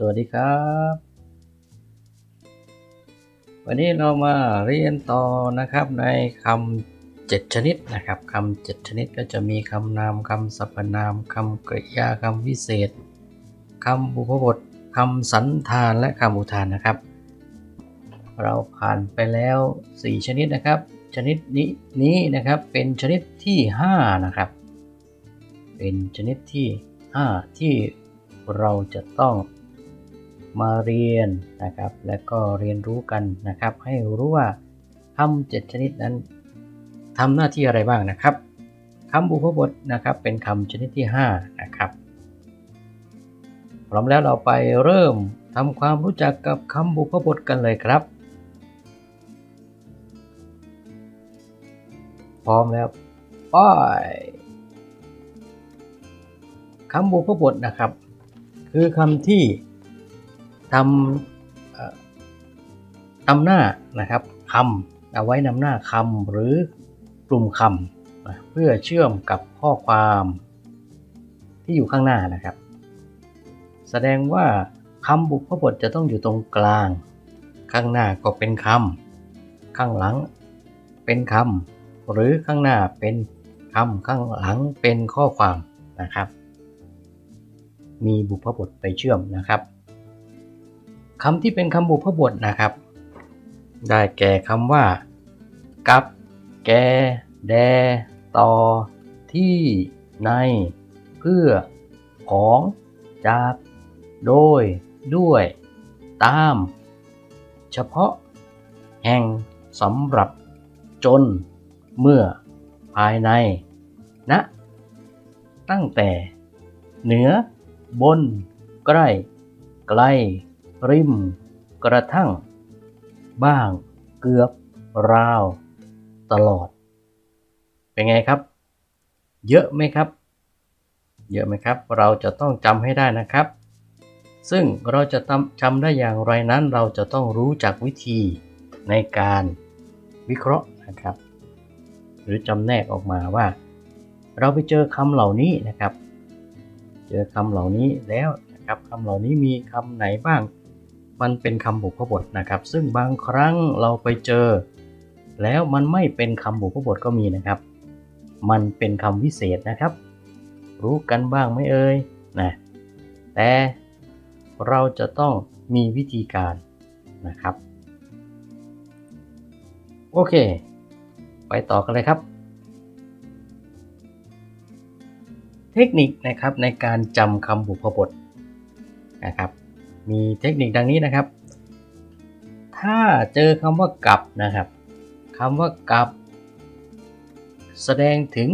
สวัสดีครับ วันนี้เรามาเรียนต่อนะครับในคำเจ็ดชนิดนะครับคำเจ็ดชนิดก็จะมีคำนามคำสรรพนามคำกริยาคำวิเศษคำบุพบทคำสันธานและคำอุทานนะครับ เราผ่านไปแล้ว 4 ชนิดนะครับ ชนิดนี้นี้นะครับเป็นชนิดที่ 5 นะครับ เป็นชนิดที่ 5 ที่เราจะต้อง มาเรียนนะครับ และก็เรียนรู้กันนะครับ ให้รู้ว่าคำเจ็ดชนิดนั้นทำหน้าที่อะไรบ้างนะครับคำบุพบทนะครับเป็นคำชนิดที่ 5 นะครับพร้อมแล้วเราไปเริ่มทำความรู้จักกับคำบุพบทกันเลยครับ พร้อมแล้วไป้ายคำบุพบทนะครับ คือคำที่ ทำเอ่อทำหน้านะครับคำเอาไว้นำหน้าคำหรือกลุ่มคำนะเพื่อเชื่อมกับข้อความที่อยู่ข้างหน้านะครับ แสดงว่าคำบุพบทจะต้องอยู่ตรงกลาง ข้างหน้าก็เป็นคำข้างหลังเป็นคำหรือข้างหน้าเป็นคำข้างหลังเป็นข้อความนะครับ มีบุพบทไปเชื่อมนะครับ คำที่เป็นคำบุพบทนะครับ ได้แก่คำว่า กับ แก แด ต่อ ที่ ใน เพื่อ ของ จาก โดย ด้วย ตาม เฉพาะ แห่งสำหรับ จน เมื่อ ภายในณตั้งแต่ เหนือ บน ใกล้ ไกล ริม กระทั่ง บ้าง เกือบ ราว ตลอด เป็นไงครับ เยอะไหมครับ เยอะไหมครับ เราจะต้องจำให้ได้นะครับ ซึ่งเราจะจำจำได้อย่างไรนั้น เราจะต้องรู้จักวิธีในการวิเคราะห์นะครับ หรือจำแนกออกมาว่า เราไปเจอคำเหล่านี้นะครับ เจอคำเหล่านี้แล้วนะครับคำเหล่านี้มีคำไหนบ้าง มันเป็นคำบุพบทนะครับ ซึ่งบางครั้งเราไปเจอ แล้วมันไม่เป็นคำบุพบทก็มีนะครับ มันเป็นคำวิเศษนะครับ รู้กันบ้างไหมเอ่ยนะแต่เราจะต้องมีวิธีการนะครับ โอเค ไปต่อกันเลยครับ เทคนิคนะครับในการจำคำบุพบทนะครับ มีเทคนิคดังนี้นะครับ ถ้าเจอคำว่ากับนะครับคำว่ากับ แสดงถึง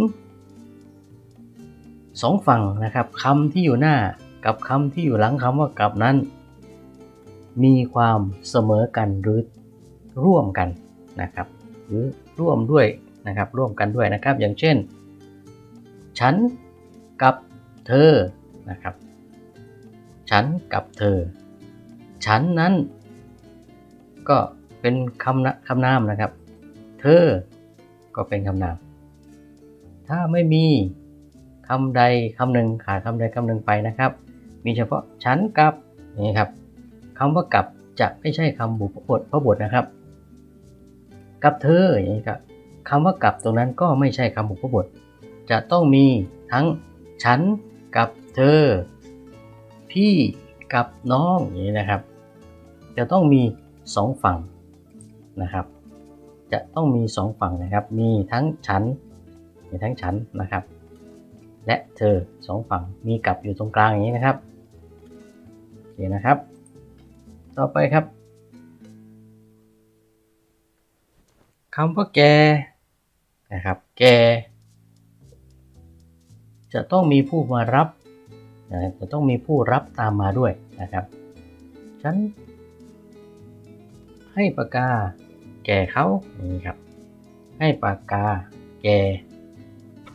สองฝั่งนะครับคำที่อยู่หน้ากับคำที่อยู่หลังคำว่ากับนั้น มีความเสมอกันหรือร่วมกันนะครับ หรือร่วมด้วยนะครับ ร่วมกันด้วยนะครับ อย่างเช่น ฉันกับเธอนะครับ ฉันกับเธอ ฉันนั้น ก็เป็นคำนะคำนามนะครับ เธอ ก็เป็นคำนาม ถ้าไม่มีคำใดคำหนึ่งขาดคำใดคำหนึ่งไปนะครับ มีเฉพาะฉันกับนี่ครับคำว่ากับจะไม่ใช่คำบุพบทพระบทนะครับ กับเธออย่างนี้ครับคำว่ากับตรงนั้นก็ไม่ใช่คำบุพบท จะต้องมีทั้งฉันกับเธอ พี่กับน้องอย่างนี้นะครับ จะต้องมีสองฝั่งนะครับ จะต้องมีสองฝั่งนะครับ มีทั้งฉัน มีทั้งฉันนะครับ และเธอสองฝั่ง มีกับอยู่ตรงกลางอย่างนี้นะครับโอเคนะครับ ต่อไปครับคำว่าแกนะครับ แก จะต้องมีผู้มารับนะจะต้องมีผู้รับตามมาด้วยนะครับ ฉัน ให้ปากกา แก่เขานี่ครับ ให้ปากกา แก่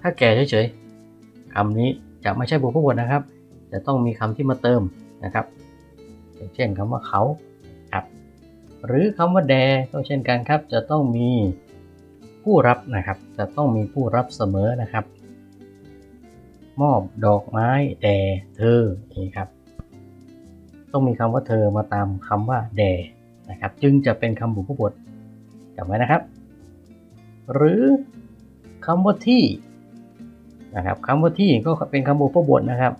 ถ้าแก่เฉยๆคำนี้จะไม่ใช่บุพบทนะครับ จะต้องมีคำที่มาเติมนะครับ เช่นคำว่าเขาครับ หรือคำว่าแดก็เช่นกันครับ จะต้องมีผู้รับนะครับ จะต้องมีผู้รับเสมอนะครับ มอบดอกไม้แด่เธอนี่ครับ ต้องมีคำว่าเธอมาตามคำว่าแด นะครับ จึงจะเป็นคำบุพบทจำไว้นะครับ หรือคำว่าที่นะครับคำว่าที่ก็เป็นคำบุพบทนะครับ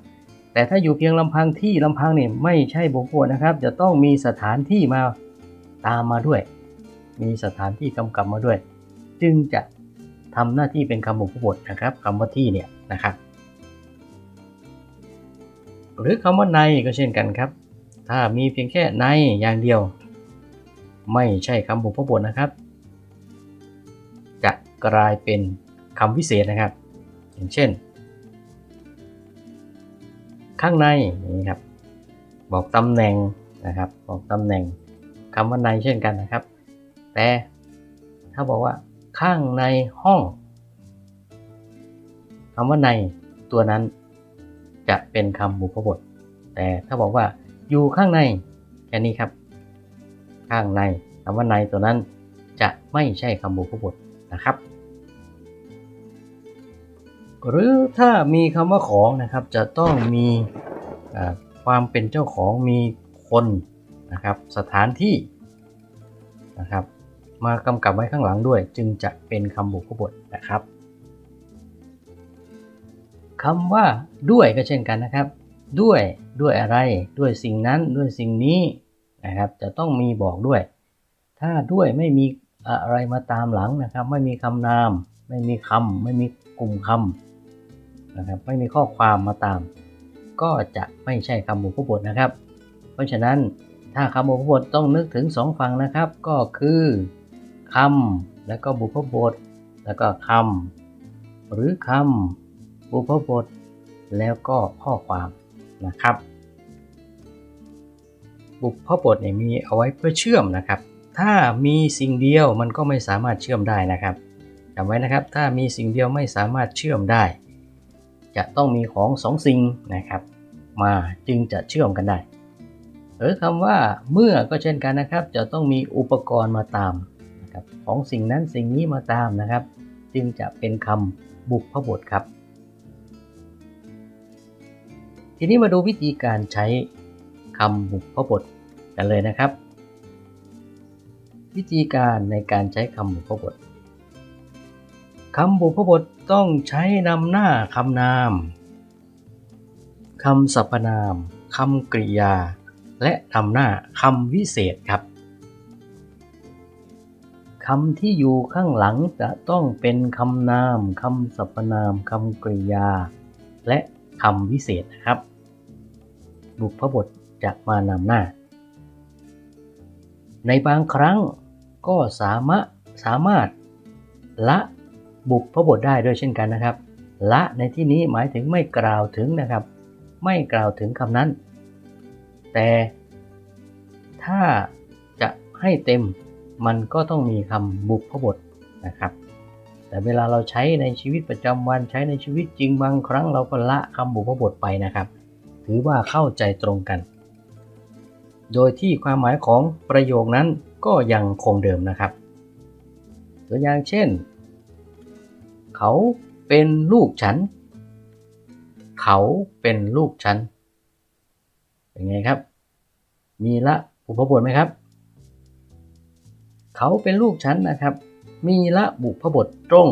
แต่ถ้าอยู่เพียงลำพังที่ลำพังนี่ไม่ใช่บุพบทนะครับ จะต้องมีสถานที่มาตามมาด้วย มีสถานที่กำกับมาด้วย จึงจะทำหน้าที่เป็นคำบุพบทนะครับคำว่าที่เนี่ยนะครับ หรือคำว่าในก็เช่นกันครับ ถ้ามีเพียงแค่ในอย่างเดียว ไม่ใช่คำบุพบทนะครับ จะกลายเป็นคำวิเศษนะครับ อย่างเช่น ข้างในนี่ครับ บอกตำแหน่งนะครับ บอกตำแหน่งคำว่าในเช่นกันนะครับ แต่ถ้าบอกว่าข้างในห้องคำว่าในตัวนั้นจะเป็นคำบุพบท แต่ถ้าบอกว่าอยู่ข้างในแค่นี้ครับ ข้างในคำว่าในตัวนั้นจะไม่ใช่คำบุพบทนะครับ หรือถ้ามีคำว่าของนะครับจะต้องมีความเป็นเจ้าของมีคนนะครับ สถานที่นะครับ มากำกับไว้ข้างหลังด้วย จึงจะเป็นคำบุพบทนะครับคำว่าด้วยก็เช่นกันนะครับ ด้วยด้วยอะไร ด้วยสิ่งนั้นด้วยสิ่งนี้ นะครับ จะต้องมีบอกด้วย ถ้าด้วยไม่มีอะไรมาตามหลังนะครับ ไม่มีคำนาม ไม่มีคำไม่มีกลุ่มคำนะครับไม่มีข้อความมาตาม ก็จะไม่ใช่คำบุพบทนะครับ เพราะฉะนั้นถ้าคำบุพบทต้องนึกถึงสองฝั่งนะครับ ก็คือคำแล้วก็บุพบท แล้วก็คำหรือคำบุพบท แล้วก็ข้อความนะครับ บุพบทเนี่ยมีเอาไว้เพื่อเชื่อมนะครับ ถ้ามีสิ่งเดียวมันก็ไม่สามารถเชื่อมได้นะครับจำไว้นะครับ ถ้ามีสิ่งเดียวไม่สามารถเชื่อมได้ จะต้องมีของสองสิ่งนะครับ มาจึงจะเชื่อมกันได้หรือคำว่าเมื่อก็เช่นกันนะครับ จะต้องมีอุปกรณ์มาตามนะครับของสิ่งนั้นสิ่งนี้มาตามนะครับ จึงจะเป็นคำบุพบทครับ ทีนี้มาดูวิธีการใช้ คำบุพบทกันเลยนะครับ วิธีการในการใช้คำบุพบทคำบุพบทต้องใช้นำหน้าคำนาม คำสรรพนาม คำกริยา และนำหน้าคำวิเศษครับคำที่อยู่ข้างหลังจะต้องเป็นคำนามคำสรรพนามคำกริยา และคำวิเศษนะครับ บุพบท จะมานำหน้า ในบางครั้งก็สามารถสามารถละบุพบทได้ด้วยเช่นกันนะครับ ละในที่นี้หมายถึงไม่กล่าวถึงนะครับ ไม่กล่าวถึงคำนั้น แต่ถ้าจะให้เต็มมันก็ต้องมีคำบุพบทนะครับ แต่เวลาเราใช้ในชีวิตประจำวันใช้ในชีวิตจริงบางครั้งเราก็ละคำบุพบทไปนะครับ ถือว่าเข้าใจตรงกัน โดยที่ความหมายของประโยคนั้นก็ยังคงเดิมนะครับ ตัวอย่างเช่น เขาเป็นลูกฉัน เขาเป็นลูกฉัน เป็นไงครับ มีละอุปบทไหมครับ เขาเป็นลูกฉันนะครับ มีละบุพบทตรง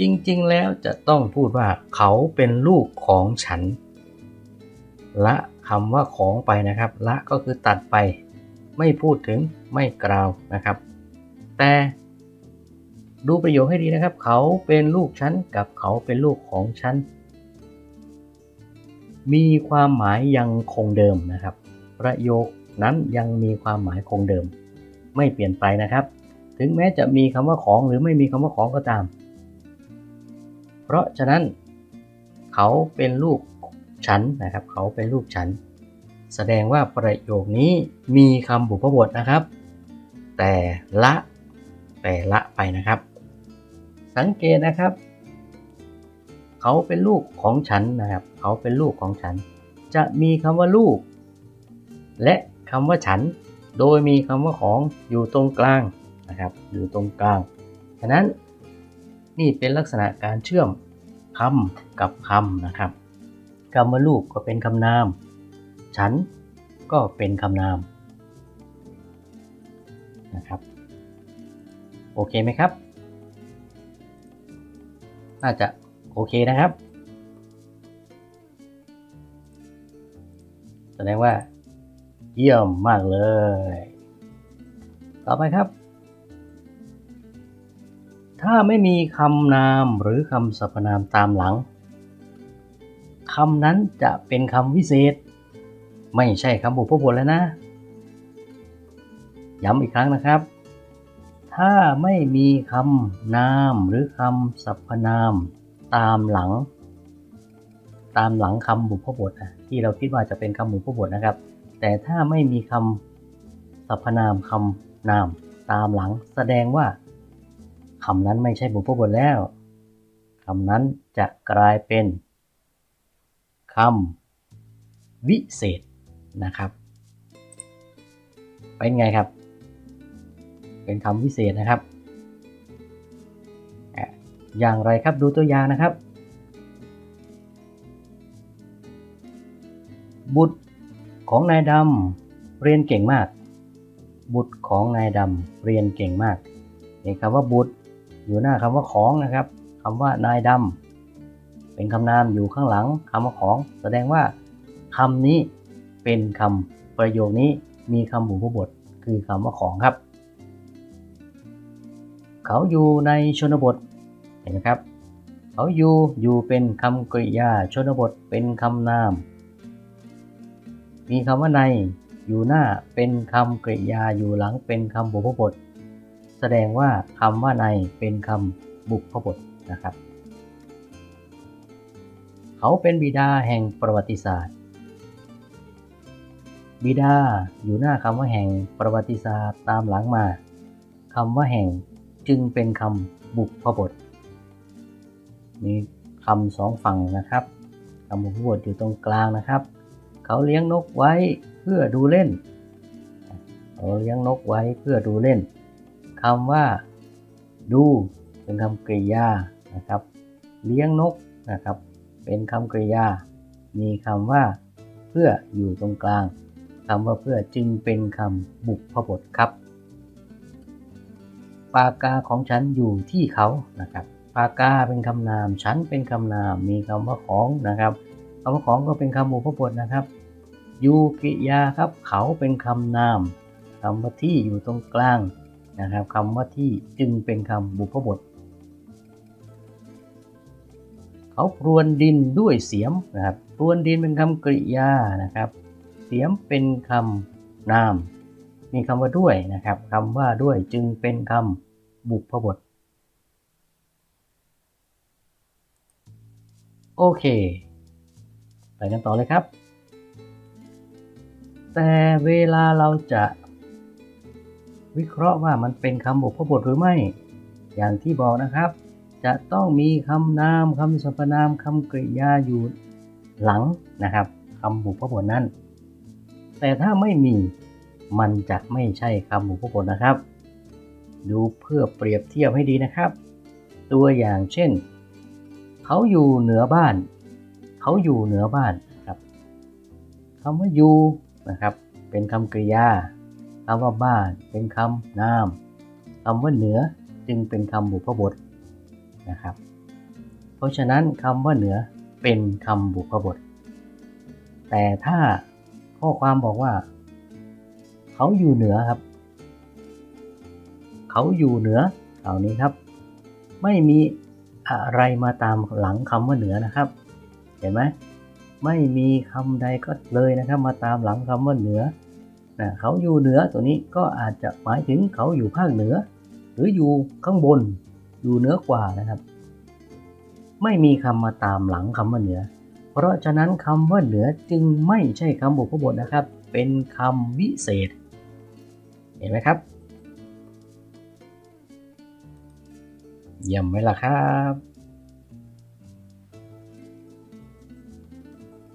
จริงๆแล้วจะต้องพูดว่า เขาเป็นลูกของฉัน ละ คำว่าของไปนะครับ ละก็คือตัดไป ไม่พูดถึงไม่กล่าวนะครับ แต่ดูประโยคให้ดีนะครับ เขาเป็นลูกฉันกับเขาเป็นลูกของฉันมีความหมายยังคงเดิมนะครับ ประโยคนั้นยังมีความหมายคงเดิม ไม่เปลี่ยนไปนะครับ ถึงแม้จะมีคำว่าของหรือไม่มีคำว่าของก็ตาม เพราะฉะนั้น เขาเป็นลูก ฉันนะครับ เขาเป็นลูกฉัน แสดงว่าประโยคนี้มีคำบุพบทนะครับ แต่ละแต่ละไปนะครับ สังเกตนะครับ เขาเป็นลูกของฉันนะครับ เขาเป็นลูกของฉัน จะมีคำว่าลูก และคำว่าฉัน โดยมีคำว่าของอยู่ตรงกลางนะครับ อยู่ตรงกลางฉะนั้นนี่เป็นลักษณะการเชื่อมคำกับคำนะครับ คำว่าลูกก็เป็นคำนาม ฉันก็เป็นคำนามนะครับ โอเคไหมครับ น่าจะโอเคนะครับ แสดงว่า เยี่ยมมากเลย ต่อไปครับ ถ้าไม่มีคำนามหรือคำสรรพนามตามหลัง คำนั้นจะเป็นคำวิเศษ ไม่ใช่คำบุพบทแล้วนะ ย้ำอีกครั้งนะครับ ถ้าไม่มีคำนามหรือคำสรรพนามตามหลัง ตามหลังคำบุพบทที่เราคิดว่าจะเป็นคำบุพบทนะครับ แต่ถ้าไม่มีคำสรรพนามคำนามตามหลังแสดงว่าคำนั้นไม่ใช่บุพบทแล้วคำนั้นจะกลายเป็น คำวิเศษนะครับ เป็นไงครับ เป็นคำวิเศษนะครับ อย่างไรครับดูตัวอย่างนะครับ บุตรของนายดำเรียนเก่งมาก บุตรของนายดำเรียนเก่งมากนี่คำว่าบุตรอยู่หน้าคำว่าของนะครับคำว่านายดำ เป็นคำนามอยู่ข้างหลังคำว่าของ แสดงว่าคำนี้เป็นคำประโยคนี้มีคำบุพบท คือคำว่าของครับ เขาอยู่ในชนบทเห็นไหมครับ เขาอยู่อยู่เป็นคำกริยาชนบทเป็นคำนาม มีคำว่าในอยู่หน้าเป็นคำกริยาอยู่หลังเป็นคำบุพบท แสดงว่าคำว่าในเป็นคำบุพบทนะครับ เขาเป็นบิดาแห่งประวัติศาสตร์ บิดาอยู่หน้าคำว่าแห่งประวัติศาสตร์ตามหลังมาคำว่าแห่งจึงเป็นคำบุพบท มีคำสองฝั่งนะครับคำบุพบทอยู่ตรงกลางนะครับ เขาเลี้ยงนกไว้เพื่อดูเล่น เขาเลี้ยงนกไว้เพื่อดูเล่นคำว่า ดูเป็นคำกริยานะครับ เลี้ยงนกนะครับ เป็นคำกริยา มีคำว่า เพื่ออยู่ตรงกลางคำว่าเพื่อจึงเป็นคำบุพบทครับ ปากกาของฉันอยู่ที่เขานะครับ ปากกาเป็นคำนาม ฉันเป็นคำนาม มีคำว่าของนะครับคำว่าของก็เป็นคำบุพบทนะครับยูกิยาครับ เขาเป็นคำนามคำว่าที่อยู่ตรงกลางนะครับคำว่าที่จึงเป็นคำบุพบท เขาพรวนดินด้วยเสียมนะครับพรวนดินเป็นคำกริยานะครับ เสียมเป็นคำนาม มีคำว่าด้วยนะครับคำว่าด้วยจึงเป็นคำบุพบทโอเค ไปกันต่อเลยครับ แต่เวลาเราจะวิเคราะห์ว่ามันเป็นคำบุพบทหรือไม่ อย่างที่บอกนะครับ จะต้องมีคำนามคำสรรพนามคำกริยาอยู่หลังนะครับคำบุพบทนั้น แต่ถ้าไม่มีมันจะไม่ใช่คำบุพบทนะครับ ดูเพื่อเปรียบเทียบให้ดีนะครับ ตัวอย่างเช่น เขาอยู่เหนือบ้าน เขาอยู่เหนือบ้านครับคำว่าอยู่นะครับ เป็นคำกริยาคำว่าบ้านเป็นคำนามคำว่าเหนือจึงเป็นคำบุพบทนะครับ เพราะฉะนั้นคำว่าเหนือเป็นคำบุพบท แต่ถ้าข้อความบอกว่า เขาอยู่เหนือครับ เขาอยู่เหนือเหล่านี้ครับ ไม่มีอะไรมาตามหลังคำว่าเหนือนะครับ เห็นไหมไม่มีคำใดก็เลยนะครับ มาตามหลังคำว่าเหนือนะเขาอยู่เหนือตัวนี้ก็อาจจะหมายถึงเขาอยู่ภาคเหนือ หรืออยู่ข้างบน อยู่เหนือกว่านะครับ ไม่มีคำมาตามหลังคำว่าเหนือ เพราะฉะนั้นคำว่าเหนือจึงไม่ใช่คำบุพบทนะครับ เป็นคำวิเศษ เห็นไหมครับเยี่ยมไหมล่ะครับ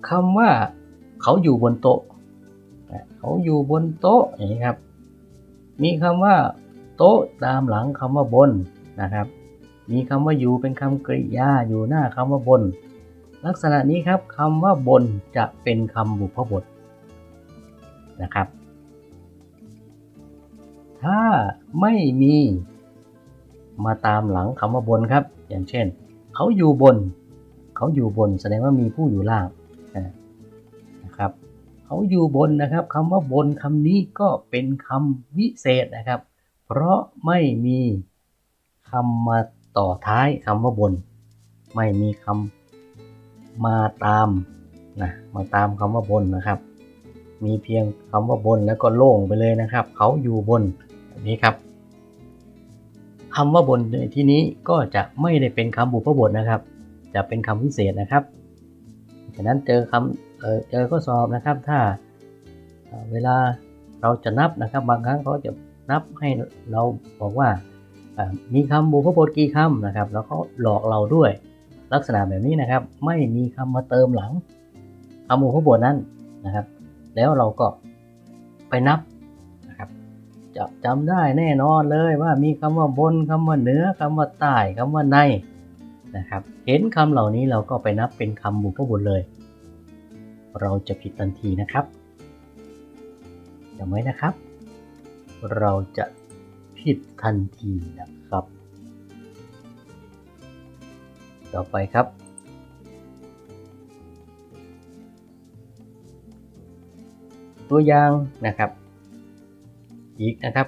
คำว่าเขาอยู่บนโต๊ะเขาอยู่บนโต๊ะอย่างนี้ครับ มีคำว่า โต๊ะตามหลังคำว่าบน นะครับ มีคำว่าอยู่เป็นคำกริยาอยู่หน้าคำว่าบน ลักษณะนี้ครับคำว่าบนจะเป็นคำบุพบทนะครับ ถ้าไม่มีมาตามหลังคำว่าบนครับ อย่างเช่น เขาอยู่บน เขาอยู่บนแสดงว่ามีผู้อยู่ล่างนะครับ เขาอยู่บนนะครับคำว่าบนคำนี้ก็เป็นคำวิเศษนะครับ เพราะไม่มี คำมาต่อท้ายคำว่าบน ไม่มีคำมาตามนะมาตามคำว่าบนนะครับ มีเพียงคำว่าบนแล้วก็โล่งไปเลยนะครับ เขาอยู่บนแบบนี้ครับคำว่าบนในที่นี้ก็จะไม่ได้เป็นคำบุพบทนะครับ จะเป็นคำวิเศษนะครับฉะนั้นเจอคำเออเจอข้อสอบนะครับ ถ้าเออเวลาเราจะนับนะครับ บางครั้งเขาจะนับให้เราบอกว่า มีคำบุพบทกี่คำนะครับ แล้วเขาหลอกเราด้วย ลักษณะแบบนี้นะครับ ไม่มีคำมาเติมหลังคำบุพบทนั้นนะครับ แล้วเราก็ไปนับนะครับจะจำได้แน่นอนเลยว่ามีคำว่าบนคำว่าเหนือคำว่าใต้คำว่าในนะครับ เห็นคำเหล่านี้เราก็ไปนับเป็นคำบุพบทเลย เราจะผิดทันทีนะครับจำไว้นะครับ เราจะ ผิดทันทีนะครับ ต่อไปครับ ตัวอย่างนะครับ อีกนะครับ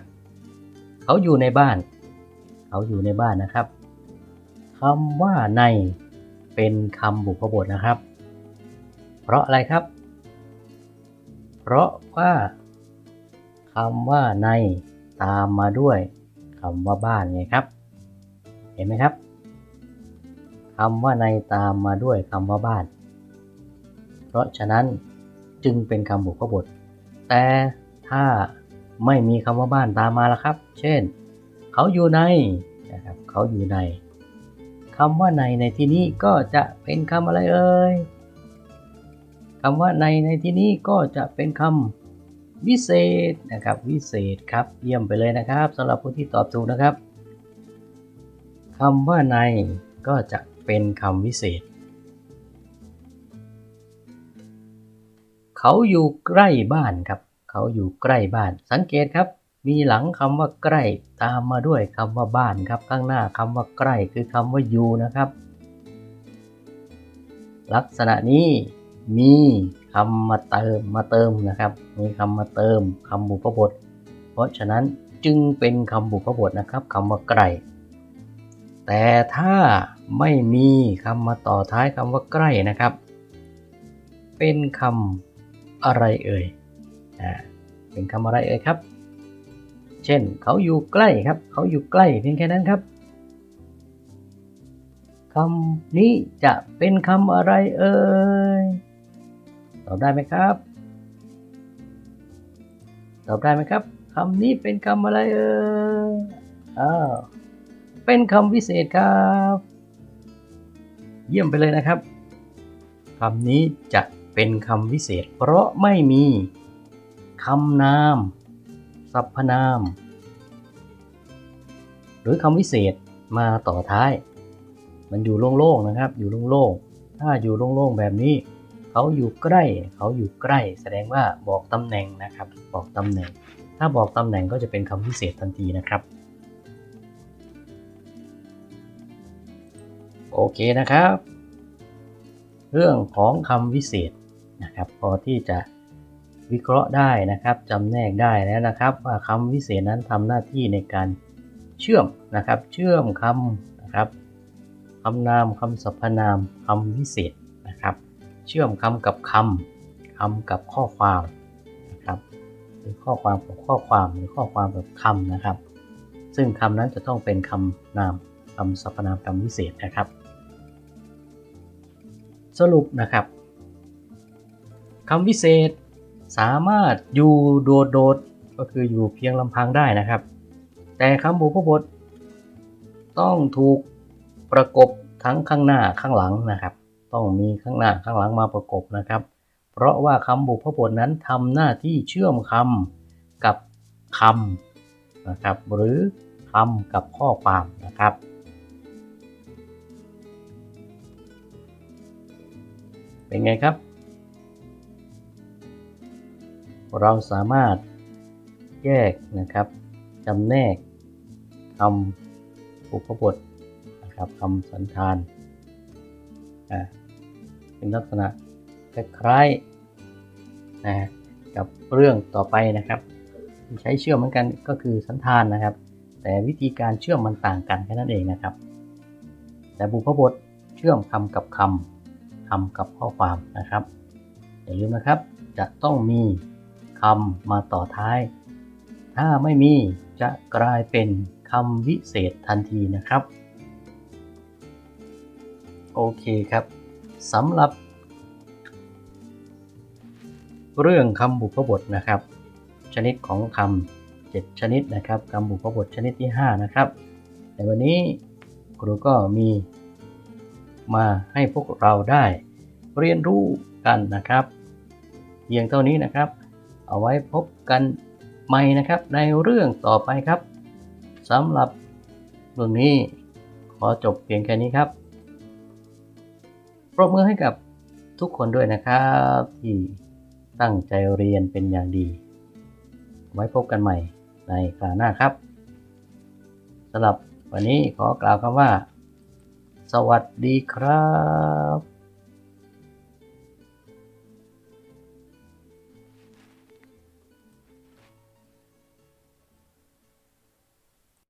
เขาอยู่ในบ้าน เขาอยู่ในบ้านนะครับคำว่าในเป็นคำบุพบทนะครับ เพราะอะไรครับ เพราะว่าคำว่าใน ตามมาด้วยคำว่าบ้านไงครับ เห็นไหมครับคำว่าในตามมาด้วยคำว่าบ้าน เพราะฉะนั้นจึงเป็นคำบุพบท แต่ถ้าไม่มีคำว่าบ้านตามมาแล้วครับ เช่น เขาอยู่ในนะครับ เขาอยู่ในคำว่าในในที่นี้ก็จะเป็นคำอะไรเอ่ยคำว่าในในที่นี้ก็จะเป็นคำ วิเศษนะครับวิเศษครับเยี่ยมไปเลยนะครับสำหรับผู้ที่ตอบถูกนะครับคำว่าในก็จะเป็นคำวิเศษ เขาอยู่ใกล้บ้านครับ เขาอยู่ใกล้บ้าน สังเกตครับ มีหลังคำว่าใกล้ตามมาด้วยคำว่าบ้านครับ ข้างหน้าคำว่าใกล้คือคำว่าอยู่นะครับ ลักษณะนี้มีคำมาเติมมาเติมนะครับ มีคำมาเติมคำบุพบท เพราะฉะนั้นจึงเป็นคำบุพบทนะครับคำว่าใกล้แต่ถ้าไม่มีคำมาต่อท้ายคำว่าใกล้นะครับ เป็นคำอะไรเอ่ยอ่าเป็นคำอะไรเอ่ยครับ เช่นเขาอยู่ใกล้ครับ เขาอยู่ใกล้เพียงแค่นั้นครับคำนี้จะเป็นคำอะไรเอ่ย ตอบได้ไหมครับ ตอบได้ไหมครับคำนี้เป็นคำอะไรเอ่ยอ้าวเป็นคำวิเศษครับ เยี่ยมไปเลยนะครับคำนี้จะเป็นคำวิเศษ เพราะไม่มีคำนาม สรรพนาม หรือคำวิเศษมาต่อท้าย มันอยู่โล่งๆนะครับ อยู่โล่งๆถ้าอยู่โล่งๆแบบนี้ เขาอยู่ใกล้ เขาอยู่ใกล้ แสดงว่าบอกตำแหน่งนะครับ บอกตำแหน่ง ถ้าบอกตำแหน่งก็จะเป็นคำวิเศษทันทีนะครับ โอเคนะครับ เรื่องของคำวิเศษนะครับ พอที่จะวิเคราะห์ได้นะครับจำแนกได้แล้วนะครับ ว่าคำวิเศษนั้นทำหน้าที่ในการเชื่อมนะครับ เชื่อมคำนะครับคำนามคำสรรพนามคำวิเศษ เชื่อมคำกับคำคำกับข้อความนะครับหรือข้อความกับข้อความหรือข้อความกับคำนะครับ ซึ่งคำนั้นจะต้องเป็นคำนามคำสรรพนามคำวิเศษนะครับ สรุปนะครับคำวิเศษสามารถอยู่โดดๆก็คืออยู่เพียงลำพังได้นะครับ แต่คำบุพบท ต้องถูกประกบทั้งข้างหน้าข้างหลังนะครับ ต้องมีข้างหน้าข้างหลังมาประกบนะครับ เพราะว่าคำบุพบทนั้นทำหน้าที่เชื่อมคำกับคำนะครับ หรือคำกับข้อความนะครับเป็นไงครับ เราสามารถแยกนะครับจำแนกคำอุปบทนะครับคำสันธานอ่า เป็นลักษณะคล้ายๆนะกับเรื่องต่อไปนะครับที่ใช้เชื่อมเหมือนกันก็คือสันธานนะครับ แต่วิธีการเชื่อมมันต่างกันแค่นั้นเองนะครับ แต่บุพบทเชื่อมคำกับคำคำกับข้อความนะครับอย่าลืมนะครับจะต้องมีคำมาต่อท้าย ถ้าไม่มีจะกลายเป็นคำวิเศษทันทีนะครับ โอเคครับ สำหรับ เรื่องคำบุพบทนะครับ ชนิดของคำเจ็ดชนิดนะครับคำบุพบทชนิดที่ 5 นะครับในวันนี้ครูก็มีมาให้พวกเราได้ เรียนรู้กันนะครับเพียงเท่านี้นะครับ เอาไว้พบกันใหม่นะครับในเรื่องต่อไปครับสำหรับเรื่องนี้ขอจบเพียงแค่นี้ครับ ปรบมือให้กับทุกคนด้วยนะครับ ที่ตั้งใจเรียนเป็นอย่างดี ไว้พบกันใหม่ในคราวหน้าครับสำหรับวันนี้ขอกล่าวคำว่า สวัสดีครับ